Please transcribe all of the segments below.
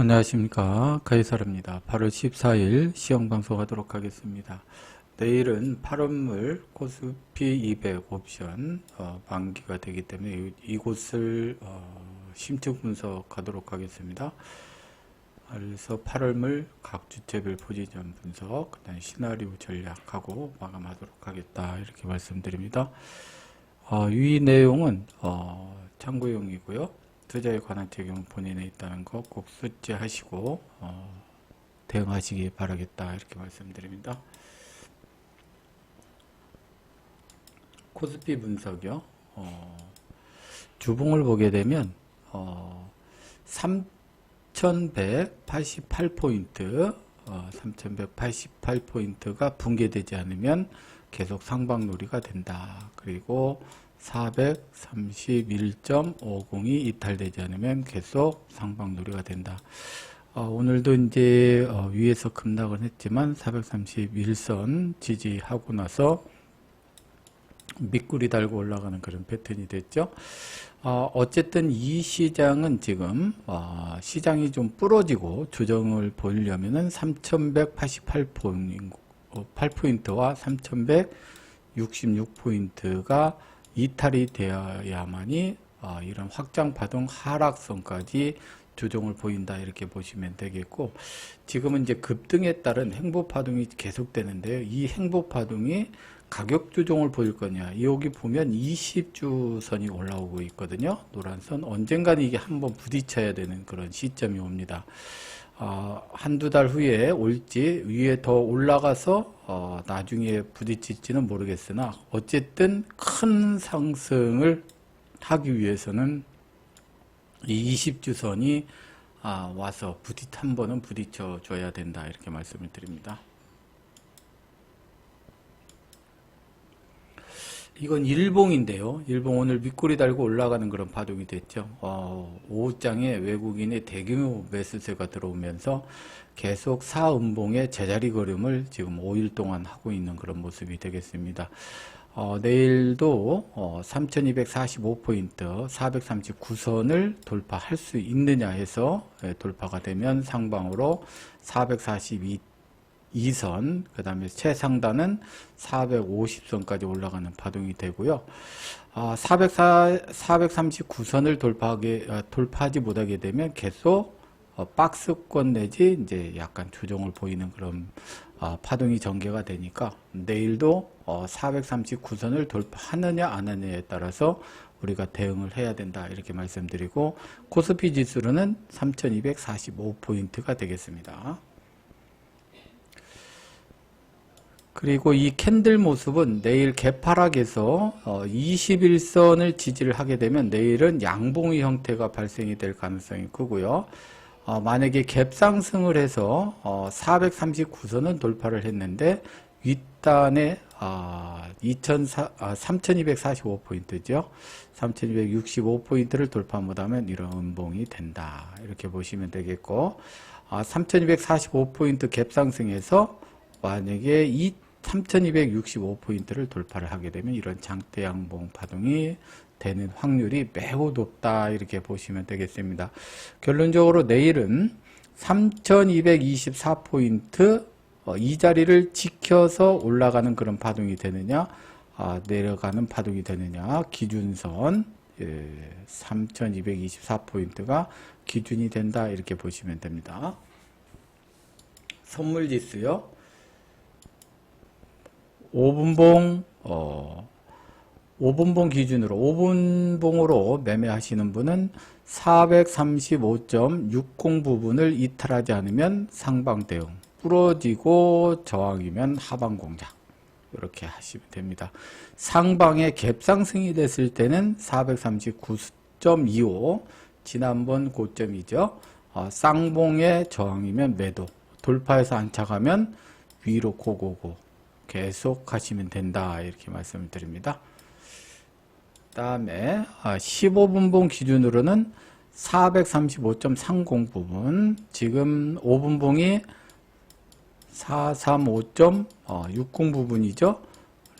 안녕하십니까 가이사입니다 8월 14일 시험 방송하도록 하겠습니다. 내일은 8원물 코스피 200 옵션 어, 만기가 되기 때문에 이- 이곳을 어, 심층 분석하도록 하겠습니다. 그래서 8월물 각 주체별 포지션 분석, 그다음 시나리오 전략하고 마감하도록 하겠다 이렇게 말씀드립니다. 어, 이 내용은 어, 참고용이고요. 투자에 관한 적용 본인에 있다는 거 꼭 숙지하시고 어, 대응하시기 바라겠다 이렇게 말씀드립니다. 코스피 분석이요. 어, 주봉을 보게 되면 어, 3,188포인트, 어, 3,188포인트가 붕괴되지 않으면 계속 상방놀이가 된다. 그리고 431.50이 이탈되지 않으면 계속 상방놀이가 된다. 어, 오늘도 이제 어, 위에서 급락은 했지만 431선 지지하고 나서 밑구리 달고 올라가는 그런 패턴이 됐죠. 어, 어쨌든 이 시장은 지금 어, 시장이 좀 부러지고 조정을 보이려면 은 3,188포인트와 3,166포인트가 이탈이 되어야만이 어, 이런 확장 파동 하락선까지 조정을 보인다 이렇게 보시면 되겠고 지금은 이제 급등에 따른 행보 파동이 계속되는데요. 이 행보 파동이 가격 조정을 보일 거냐. 여기 보면 20주 선이 올라오고 있거든요. 노란 선. 언젠가는 이게 한번 부딪혀야 되는 그런 시점이 옵니다. 어, 한두 달 후에 올지 위에 더 올라가서 어, 나중에 부딪힐지는 모르겠으나 어쨌든 큰 상승을 하기 위해서는 이 20주 선이 아, 와서 부딪 한 번은 부딪혀 줘야 된다 이렇게 말씀을 드립니다. 이건 일봉인데요. 일봉 오늘 밑꼬리 달고 올라가는 그런 파동이 됐죠. 어, 오후장에 외국인의 대규모 매수세가 들어오면서 계속 사음봉의 제자리 걸음을 지금 5일 동안 하고 있는 그런 모습이 되겠습니다. 어, 내일도 어, 3245포인트 439선을 돌파할 수 있느냐 해서 예, 돌파가 되면 상방으로 442 2선, 그 다음에 최상단은 450선까지 올라가는 파동이 되고요. 아, 404, 439선을 돌파하게, 아, 돌파하지 못하게 되면 계속 어, 박스권 내지 이제 약간 조정을 보이는 그런 아, 파동이 전개가 되니까 내일도 어, 439선을 돌파하느냐 안 하느냐에 따라서 우리가 대응을 해야 된다 이렇게 말씀드리고 코스피 지수로는 3245포인트가 되겠습니다. 그리고 이 캔들 모습은 내일 개파락에서 어, 21선을 지지를 하게 되면 내일은 양봉의 형태가 발생이 될 가능성이 크고요. 어, 만약에 갭 상승을 해서 어, 439선은 돌파를 했는데 윗단에 아, 2004, 아, 3245포인트죠. 3265포인트를 돌파 못하면 이런 음봉이 된다. 이렇게 보시면 되겠고 아, 3245포인트 갭 상승해서 만약에 이 3265포인트를 돌파를 하게 되면 이런 장대 양봉 파동이 되는 확률이 매우 높다 이렇게 보시면 되겠습니다. 결론적으로 내일은 3224포인트 어, 이 자리를 지켜서 올라가는 그런 파동이 되느냐 아, 내려가는 파동이 되느냐 기준선 예, 3224포인트가 기준이 된다 이렇게 보시면 됩니다. 선물 지수요. 5분봉 어 5분봉 기준으로 5분봉으로 매매하시는 분은 435.60 부분을 이탈하지 않으면 상방 대응 부러지고 저항이면 하방 공작 이렇게 하시면 됩니다. 상방의 갭 상승이 됐을 때는 439.25 지난번 고점이죠. 어, 쌍봉의 저항이면 매도 돌파해서 안착하면 위로 고고고 계속 가시면 된다 이렇게 말씀을 드립니다. 다음에 15분봉 기준으로는 435.30 부분 지금 5분봉이 435.60 부분이죠.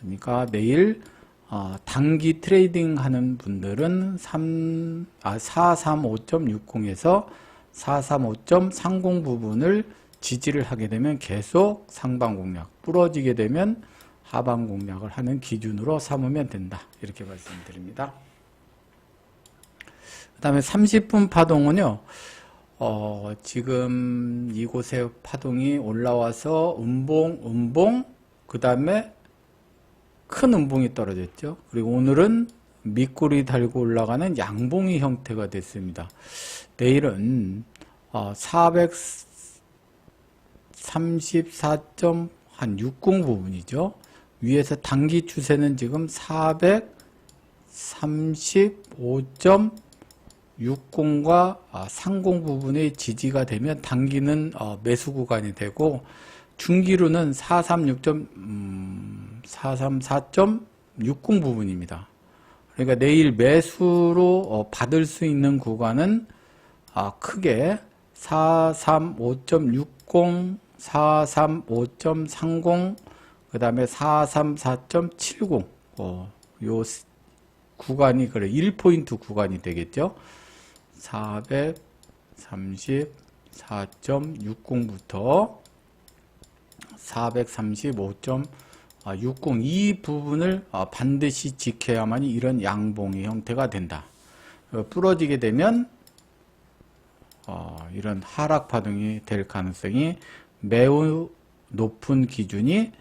그러니까 내일 어, 단기 트레이딩 하는 분들은 3, 아, 435.60에서 435.30 부분을 지지를 하게 되면 계속 상방 공략, 부러지게 되면 하방 공략을 하는 기준으로 삼으면 된다. 이렇게 말씀드립니다. 그 다음에 30분 파동은요, 어, 지금 이곳에 파동이 올라와서 음봉, 음봉, 그 다음에 큰 음봉이 떨어졌죠. 그리고 오늘은 밑꼬리 달고 올라가는 양봉이 형태가 됐습니다. 내일은 어, 434.60 부분이죠. 위에서 단기 추세는 지금 435.60과 30 부분의 지지가 되면 단기는 어, 매수 구간이 되고 중기로는 436. 음, 434.60 부분입니다. 그러니까 내일 매수로 어, 받을 수 있는 구간은 아, 크게 435.60, 435.30, 그 다음에 434.70, 어, 요 스- 구간이 그래 1포인트 구간이 되겠죠. 434.60부터 435.60 이 부분을 아, 반드시 지켜야만이 이런 양봉의 형태가 된다. 어, 부러지게 되면 어, 이런 하락 파동이 될 가능성이 매우 높은 기준이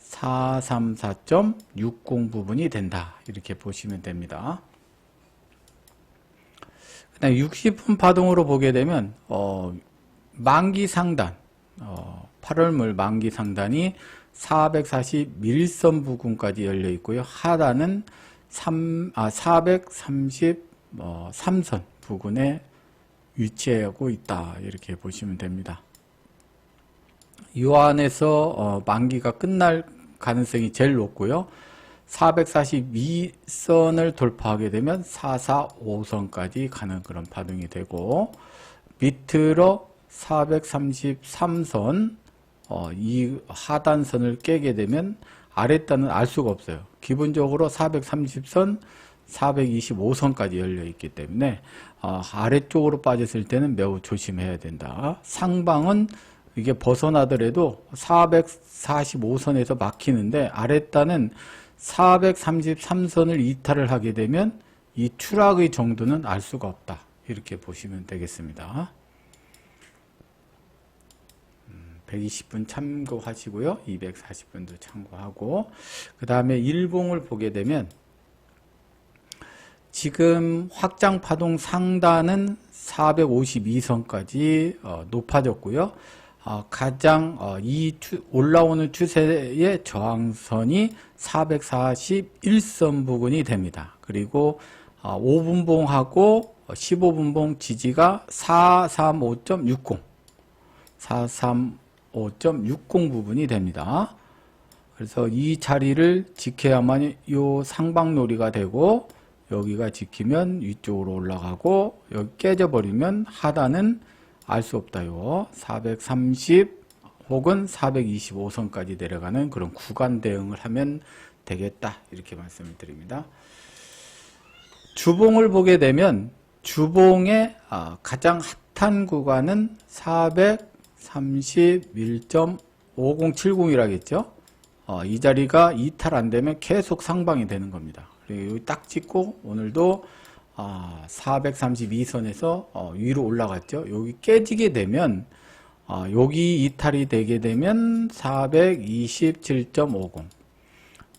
434.60 부분이 된다. 이렇게 보시면 됩니다. 그 다음 60분 파동으로 보게 되면 어, 만기 상단 어, 8월물 만기 상단이 441선 부근까지 열려 있고요. 하단은 3, 아, 433선 부근에 위치하고 있다. 이렇게 보시면 됩니다. 이 안에서 어, 만기가 끝날 가능성이 제일 높고요. 442선을 돌파하게 되면 445선까지 가는 그런 파동이 되고 밑으로 433선 어, 이 하단선을 깨게 되면 아랫단은 알 수가 없어요. 기본적으로 430선, 425선까지 열려 있기 때문에 어, 아래쪽으로 빠졌을 때는 매우 조심해야 된다. 상방은 이게 벗어나더라도 445선에서 막히는데 아랫단은 433선을 이탈을 하게 되면 이 추락의 정도는 알 수가 없다. 이렇게 보시면 되겠습니다. 120분 참고하시고요. 240분도 참고하고 그 다음에 일봉을 보게 되면 지금 확장 파동 상단은 452선까지 어, 높아졌고요. 어, 가장 어, 이 추- 올라오는 추세의 저항선이 441선 부근이 됩니다. 그리고 어, 5분봉하고 15분봉 지지가 435.60 435.60 부분이 됩니다. 그래서 이 자리를 지켜야만 요 상방놀이가 되고 여기가 지키면 위쪽으로 올라가고 여기 깨져버리면 하단은 알 수 없다요. 430 혹은 425선까지 내려가는 그런 구간 대응을 하면 되겠다. 이렇게 말씀을 드립니다. 주봉을 보게 되면 주봉의 아, 가장 핫한 구간은 431.5070이라겠죠. 어, 이 자리가 이탈 안 되면 계속 상방이 되는 겁니다. 그리고 여기 딱 찍고 오늘도 아, 432선에서 어, 위로 올라갔죠. 여기 깨지게 되면 아, 여기 이탈이 되게 되면 427.50.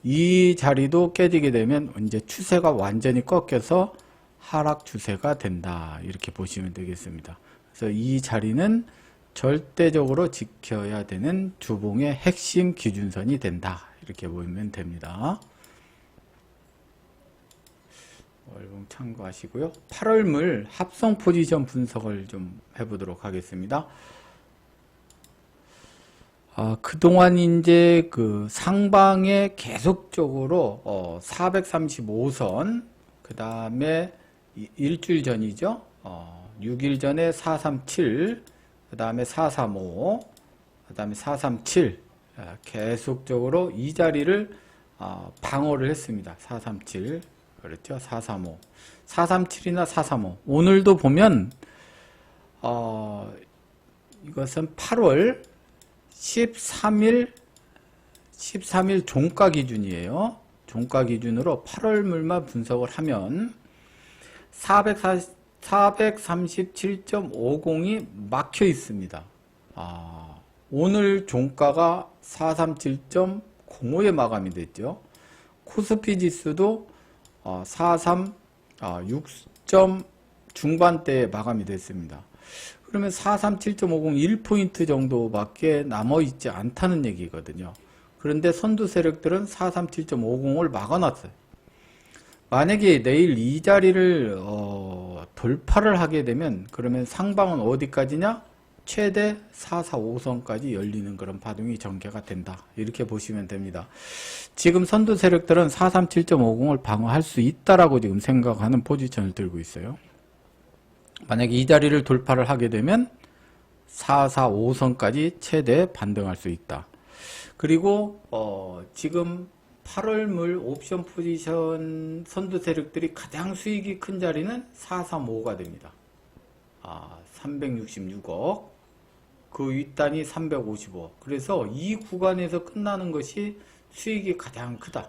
이 자리도 깨지게 되면 이제 추세가 완전히 꺾여서 하락 추세가 된다. 이렇게 보시면 되겠습니다. 그래서 이 자리는 절대적으로 지켜야 되는 주봉의 핵심 기준선이 된다. 이렇게 보면 됩니다. 월봉 참고하시고요. 8월물 합성 포지션 분석을 좀 해보도록 하겠습니다. 아, 그동안 이제 그 상방에 계속적으로 어, 435선, 그 다음에 일주일 전이죠. 어, 6일 전에 437, 그 다음에 435, 그 다음에 437, 아, 계속적으로 이 자리를 아, 방어를 했습니다. 437, 그렇죠. 435, 437이나 435. 오늘도 보면 어, 이것은 8월 13일 13일 종가 기준이에요. 종가 기준으로 8월 물만 분석을 하면 440, 437.50이 막혀 있습니다. 아, 오늘 종가가 437.05에 마감이 됐죠. 코스피 지수도 어, 43, 아, 6점 중반대에 마감이 됐습니다. 그러면 437.50 1포인트 정도밖에 남아있지 않다는 얘기거든요. 그런데 선두 세력들은 437.50을 막아놨어요. 만약에 내일 이 자리를 어, 돌파를 하게 되면 그러면 상방은 어디까지냐? 최대 445선까지 열리는 그런 파동이 전개가 된다. 이렇게 보시면 됩니다. 지금 선두 세력들은 437.50을 방어할 수 있다라고 지금 생각하는 포지션을 들고 있어요. 만약에 이 자리를 돌파를 하게 되면 445선까지 최대 반등할 수 있다. 그리고 어, 지금 8월물 옵션 포지션 선두 세력들이 가장 수익이 큰 자리는 435가 됩니다. 아, 366억. 그 윗단이 355억. 그래서 이 구간에서 끝나는 것이 수익이 가장 크다.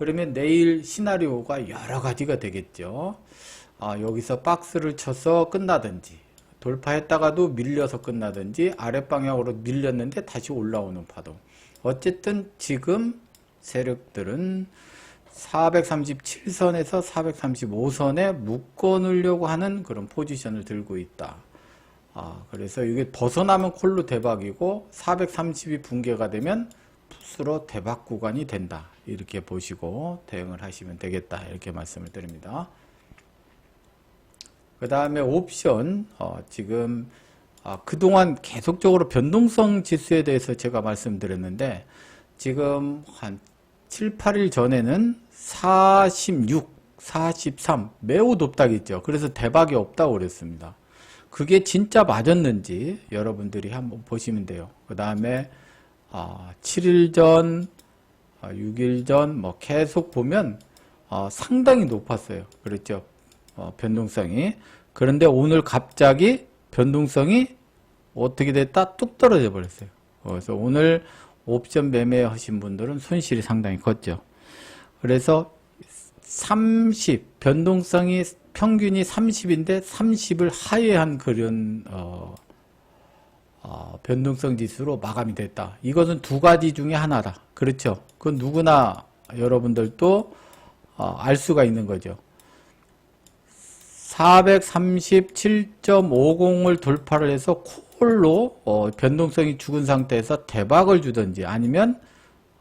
그러면 내일 시나리오가 여러 가지가 되겠죠. 아, 여기서 박스를 쳐서 끝나든지, 돌파했다가도 밀려서 끝나든지, 아랫방향으로 밀렸는데 다시 올라오는 파동. 어쨌든 지금 세력들은 437선에서 435선에 묶어 놓으려고 하는 그런 포지션을 들고 있다. 아, 그래서 이게 벗어나면 콜로 대박이고 430이 붕괴가 되면 풋으로 대박 구간이 된다. 이렇게 보시고 대응을 하시면 되겠다. 이렇게 말씀을 드립니다. 그 다음에 옵션, 어, 지금 아, 그동안 계속적으로 변동성 지수에 대해서 제가 말씀드렸는데 지금 한 7, 8일 전에는 46, 43 매우 높다겠죠. 그래서 대박이 없다고 그랬습니다. 그게 진짜 맞았는지 여러분들이 한번 보시면 돼요. 그 다음에 아, 7일 전, 아, 6일 전 뭐 계속 보면 어, 상당히 높았어요. 그렇죠. 어, 변동성이. 그런데 오늘 갑자기 변동성이 어떻게 됐다? 뚝 떨어져 버렸어요. 그래서 오늘 옵션 매매 하신 분들은 손실이 상당히 컸죠. 그래서 30 변동성이 평균이 30인데 30을 하회한 그런 어, 어, 변동성 지수로 마감이 됐다. 이것은 두 가지 중에 하나다. 그렇죠. 그건 누구나 여러분들도 어, 알 수가 있는 거죠. 437.50을 돌파를 해서 콜로 어, 변동성이 죽은 상태에서 대박을 주든지 아니면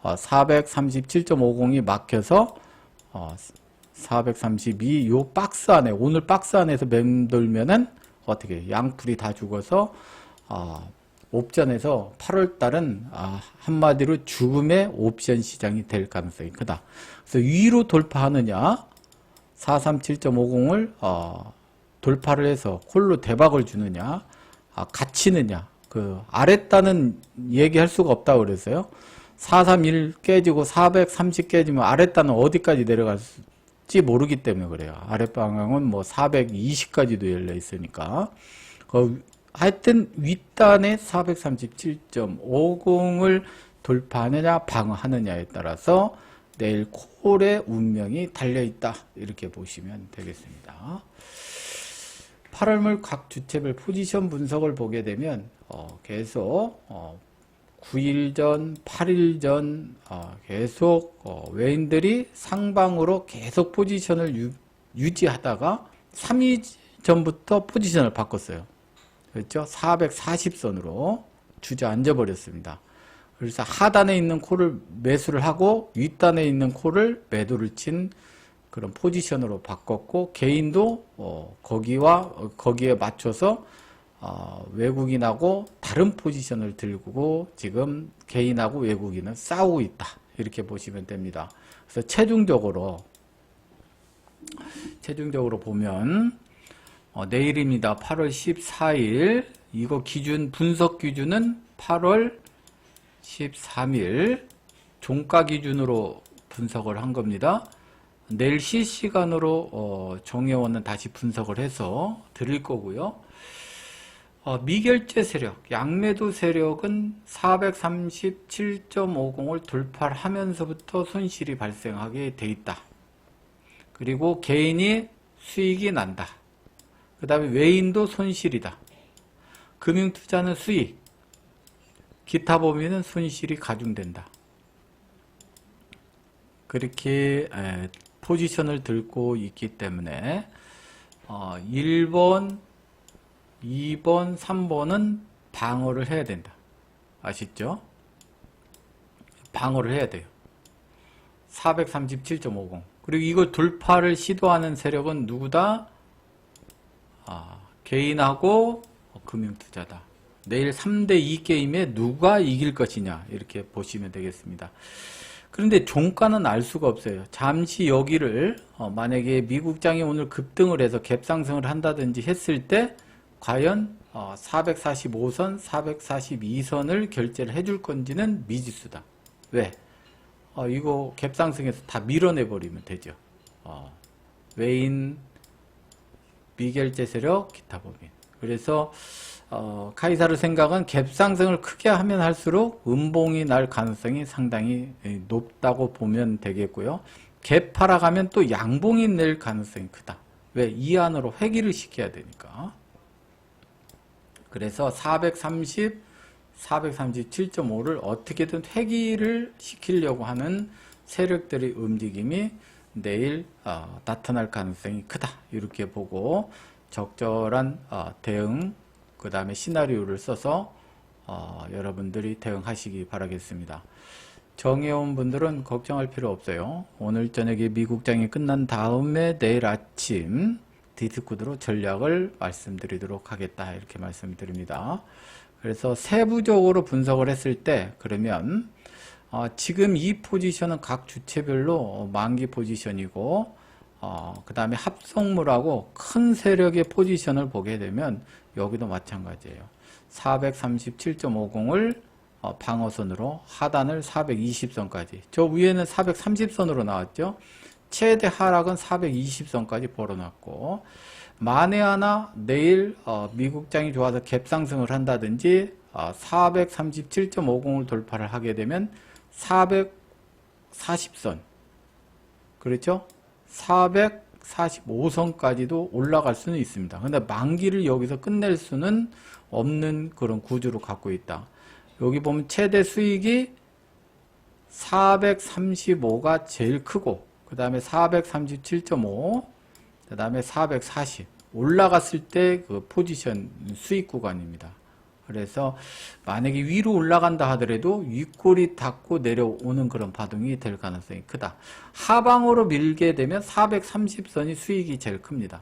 어, 437.50이 막혀서 어, 432 요 박스 안에 오늘 박스 안에서 맴돌면은 어떻게 양풀이 다 죽어서 어, 옵션에서 8월 달은 아, 한마디로 죽음의 옵션 시장이 될 가능성이 크다. 그래서 위로 돌파하느냐? 437.50을 어, 돌파를 해서 콜로 대박을 주느냐? 아, 갇히느냐? 그 아랫단은 얘기할 수가 없다고 그래서요. 431 깨지고 430 깨지면 아랫단은 어디까지 내려갈 지 모르기 때문에 그래요. 아랫방향은 뭐 420까지도 열려 있으니까. 그 하여튼 윗단에 437.50을 돌파하느냐 방어하느냐에 따라서 내일 콜의 운명이 달려있다. 이렇게 보시면 되겠습니다. 8월물 각 주체별 포지션 분석을 보게 되면 어, 계속 어, 9일 전, 8일 전 어, 계속 어, 외인들이 상방으로 계속 포지션을 유, 유지하다가 3일 전부터 포지션을 바꿨어요. 그렇죠? 440선으로 주저앉아 버렸습니다. 그래서 하단에 있는 콜을 매수를 하고 윗단에 있는 콜을 매도를 친 그런 포지션으로 바꿨고 개인도 어, 거기와 어, 거기에 맞춰서 어, 외국인하고 다른 포지션을 들고 지금 개인하고 외국인은 싸우고 있다 이렇게 보시면 됩니다. 그래서 최종적으로 최종적으로 보면 어, 내일입니다. 8월 14일 이거 기준 분석 기준은 8월 13일 종가 기준으로 분석을 한 겁니다. 내일 실시간으로 어, 정혜원은 다시 분석을 해서 드릴 거고요. 어, 미결제 세력, 양매도 세력은 437.50을 돌파를 하면서부터 손실이 발생하게 돼 있다. 그리고 개인이 수익이 난다. 그 다음에 외인도 손실이다. 금융투자는 수익, 기타 범위는 손실이 가중된다. 그렇게 에, 포지션을 들고 있기 때문에 어, 1번, 2번, 3번은 방어를 해야 된다. 아시죠? 방어를 해야 돼요. 437.50. 그리고 이거 돌파를 시도하는 세력은 누구다? 아, 개인하고 금융투자다. 내일 3대2 게임에 누가 이길 것이냐 이렇게 보시면 되겠습니다. 그런데 종가는 알 수가 없어요. 잠시 여기를 어, 만약에 미국장이 오늘 급등을 해서 갭상승을 한다든지 했을 때 과연 어, 445선, 442선을 결제를 해줄 건지는 미지수다. 왜? 어, 이거 갭상승해서 다 밀어내 버리면 되죠. 어, 외인, 미결제 세력, 기타 법인. 그래서 어, 카이사르 생각은 갭상승을 크게 하면 할수록 음봉이 날 가능성이 상당히 예, 높다고 보면 되겠고요. 갭 팔아가면 또 양봉이 낼 가능성이 크다. 왜? 이 안으로 회귀를 시켜야 되니까. 그래서 430, 437.5를 어떻게든 회귀를 시키려고 하는 세력들의 움직임이 내일 어, 나타날 가능성이 크다. 이렇게 보고 적절한 어, 대응 그 다음에 시나리오를 써서 어, 여러분들이 대응하시기 바라겠습니다. 정해온 분들은 걱정할 필요 없어요. 오늘 저녁에 미국장이 끝난 다음에 내일 아침 디스코드로 전략을 말씀드리도록 하겠다 이렇게 말씀드립니다. 그래서 세부적으로 분석을 했을 때 그러면 어, 지금 이 포지션은 각 주체별로 만기 포지션이고 어, 그 다음에 합성물하고 큰 세력의 포지션을 보게 되면 여기도 마찬가지예요. 437.50을 어, 방어선으로 하단을 420선까지 저 위에는 430선으로 나왔죠. 최대 하락은 420선까지 벌어놨고 만에 하나 내일 어, 미국장이 좋아서 갭상승을 한다든지 어, 437.50을 돌파를 하게 되면 440선 그렇죠? 445선까지도 올라갈 수는 있습니다. 근데 만기를 여기서 끝낼 수는 없는 그런 구조를 갖고 있다. 여기 보면 최대 수익이 435가 제일 크고 그 다음에 437.5, 그 다음에 440 올라갔을 때 그 포지션 수익 구간입니다. 그래서 만약에 위로 올라간다 하더라도 윗골이 닿고 내려오는 그런 파동이 될 가능성이 크다. 하방으로 밀게 되면 430선이 수익이 제일 큽니다.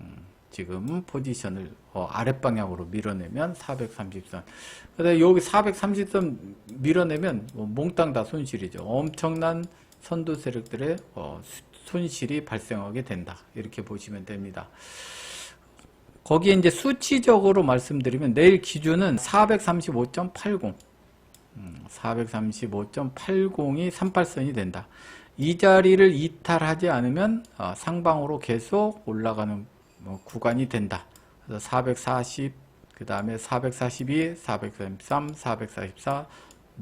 음, 지금 포지션을 어, 아랫방향으로 밀어내면 430선. 근데 여기 430선 밀어내면 뭐 몽땅 다 손실이죠. 엄청난 선도 세력들의 어, 수- 손실이 발생하게 된다. 이렇게 보시면 됩니다. 거기에 이제 수치적으로 말씀드리면 내일 기준은 435.80. 435.80이 38선이 된다. 이 자리를 이탈하지 않으면 어, 상방으로 계속 올라가는 뭐 구간이 된다. 그래서 440, 그 다음에 442, 443, 444,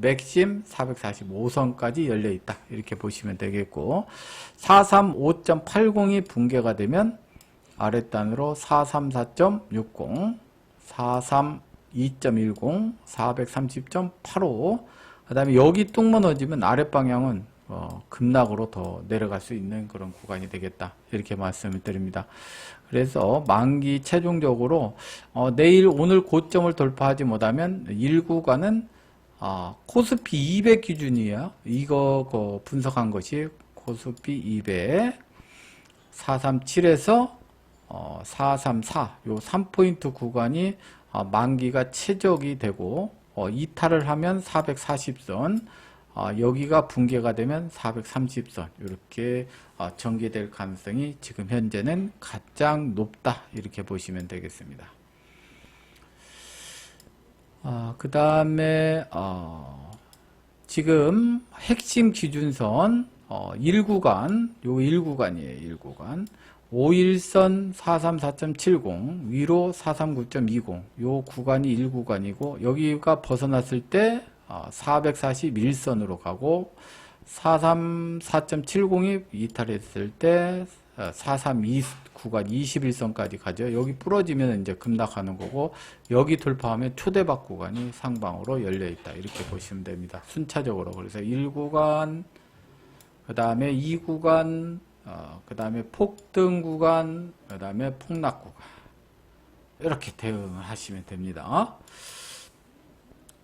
맥심 445선까지 열려 있다. 이렇게 보시면 되겠고, 435.80이 붕괴가 되면 아랫단으로 434.60, 432.10, 430.85, 그 다음에 여기 뚝 무너지면 아랫방향은 어, 급락으로 더 내려갈 수 있는 그런 구간이 되겠다. 이렇게 말씀을 드립니다. 그래서 만기 최종적으로 어, 내일 오늘 고점을 돌파하지 못하면 1구간은 아, 코스피 200 기준이에요. 이거 그 분석한 것이 코스피 200 437에서 어, 434, 요 3포인트 구간이 어, 만기가 최적이 되고 어, 이탈을 하면 440선, 어, 여기가 붕괴가 되면 430선 이렇게 어, 전개될 가능성이 지금 현재는 가장 높다 이렇게 보시면 되겠습니다. 아, 그 다음에, 어, 지금 핵심 기준선, 어, 1구간, 요 1구간이에요, 1구간. 5일선 434.70 위로 439.20 요 구간이 1구간이고 여기가 벗어났을 때 441선으로 가고 434.70이 이탈했을 때 432 구간 21선까지 가죠. 여기 부러지면 이제 급락하는 거고 여기 돌파하면 초대박 구간이 상방으로 열려 있다. 이렇게 보시면 됩니다. 순차적으로. 그래서 1구간 그 다음에 2구간 어, 그 다음에 폭등 구간 그 다음에 폭락 구간 이렇게 대응하시면 됩니다.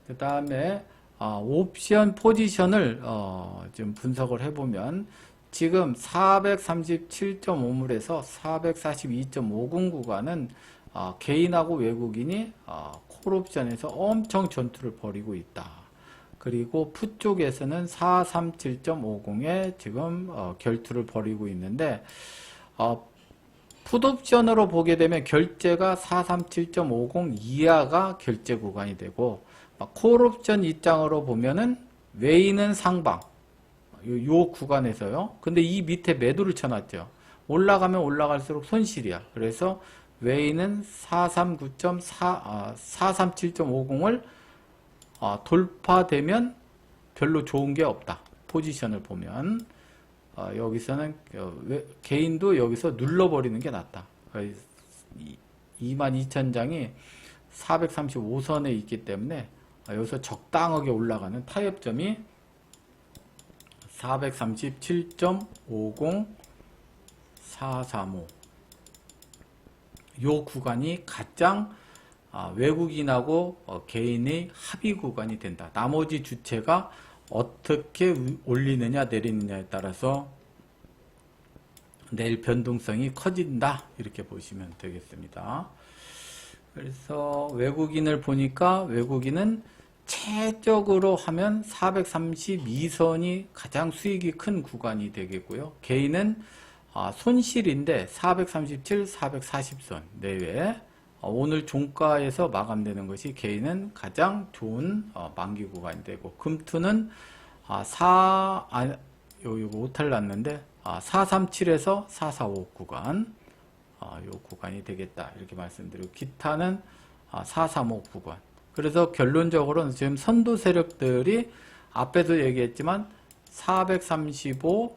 그 다음에 어, 옵션 포지션을 어, 좀 분석을 해보면 지금 437.5물에서 442.50 구간은 어, 개인하고 외국인이 어, 콜옵션에서 엄청 전투를 벌이고 있다. 그리고 푸 쪽에서는 437.50에 지금 어, 결투를 벌이고 있는데 어, 풋옵션으로 보게 되면 결제가 437.50 이하가 결제 구간이 되고 어, 콜옵션 입장으로 보면은 웨이는 상방 요, 요 구간에서요. 근데 이 밑에 매도를 쳐놨죠. 올라가면 올라갈수록 손실이야. 그래서 웨이는 439.4 아, 437.50을 어, 돌파되면 별로 좋은 게 없다. 포지션을 보면 어, 여기서는 어, 왜- 개인도 여기서 눌러버리는 게 낫다. 22,000장이 435선에 있기 때문에 어, 여기서 적당하게 올라가는 타협점이 437.50 435 요 구간이 가장 아, 외국인하고 어, 개인의 합의 구간이 된다. 나머지 주체가 어떻게 위- 올리느냐 내리느냐에 따라서 내일 변동성이 커진다. 이렇게 보시면 되겠습니다. 그래서 외국인을 보니까 외국인은 최적으로 하면 432선이 가장 수익이 큰 구간이 되겠고요. 개인은 아, 손실인데 437, 440선 내외 어, 오늘 종가에서 마감되는 것이 개인은 가장 좋은 어, 만기 구간이 되고 금투는 아, 4, 아, 요, 요거 오탈 났는데 아, 437에서 445 구간 아, 요 구간이 되겠다 이렇게 말씀드리고 기타는 아, 435 구간 그래서 결론적으로는 지금 선도 세력들이 앞에도 얘기했지만 435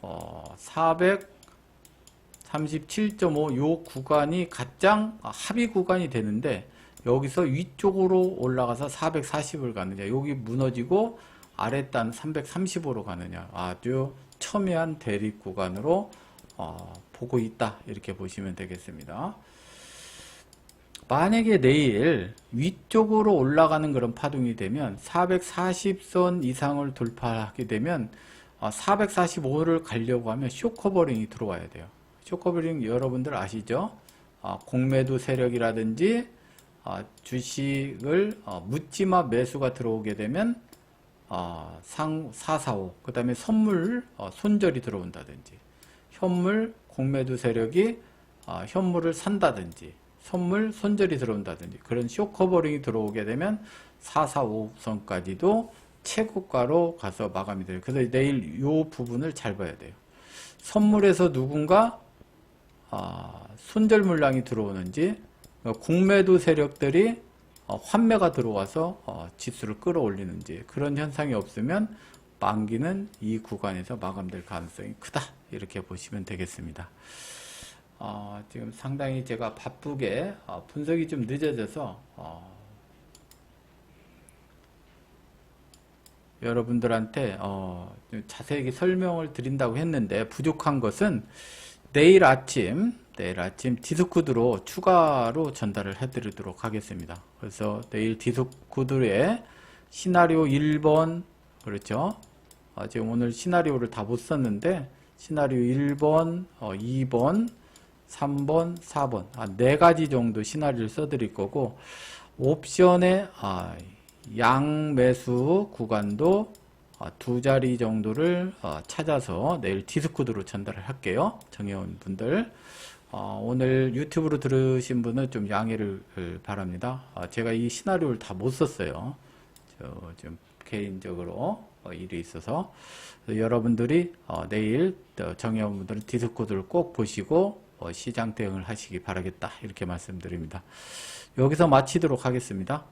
어, 437.5 요 구간이 가장 합의 구간이 되는데 여기서 위쪽으로 올라가서 440을 가느냐. 여기 무너지고 아랫단 330으로 가느냐. 아주 첨예한 대립 구간으로 어, 보고 있다. 이렇게 보시면 되겠습니다. 만약에 내일 위쪽으로 올라가는 그런 파동이 되면 440선 이상을 돌파하게 되면 445를 가려고 하면 쇼커버링이 들어와야 돼요. 쇼커버링 여러분들 아시죠? 아, 공매도 세력이라든지 아, 주식을 어, 묻지마 매수가 들어오게 되면 아, 상 445, 그 다음에 선물 어, 손절이 들어온다든지 현물 공매도 세력이 아, 현물을 산다든지 선물 손절이 들어온다든지 그런 쇼커버링이 들어오게 되면 445선까지도 최고가로 가서 마감이 돼요. 그래서 내일 이 부분을 잘 봐야 돼요. 선물에서 누군가 아, 손절 물량이 들어오는지 어, 공매도 세력들이 어, 환매가 들어와서 어, 지수를 끌어올리는지 그런 현상이 없으면 만기는 이 구간에서 마감될 가능성이 크다 이렇게 보시면 되겠습니다. 어, 지금 상당히 제가 바쁘게 어, 분석이 좀 늦어져서 어, 여러분들한테 어, 좀 자세하게 설명을 드린다고 했는데 부족한 것은 내일 아침 내일 아침 디스코드로 추가로 전달을 해드리도록 하겠습니다. 그래서 내일 디스코드에 시나리오 1번 그렇죠? 어, 지금 오늘 시나리오를 다 못 썼는데 시나리오 1번, 어, 2번, 3번, 4번 아, 네 가지 정도 시나리오를 써드릴 거고 옵션의 아, 양매수 구간도 어, 두 자리 정도를 어, 찾아서 내일 디스코드로 전달을 할게요. 정해온 분들. 어, 오늘 유튜브로 들으신 분은 좀 양해를 바랍니다. 아, 제가 이 시나리오를 다 못 썼어요. 저, 좀 개인적으로 어, 일이 있어서 여러분들이 어, 내일 어, 정의원분들은 디스코드를 꼭 보시고 어, 시장 대응을 하시기 바라겠다 이렇게 말씀드립니다. 여기서 마치도록 하겠습니다.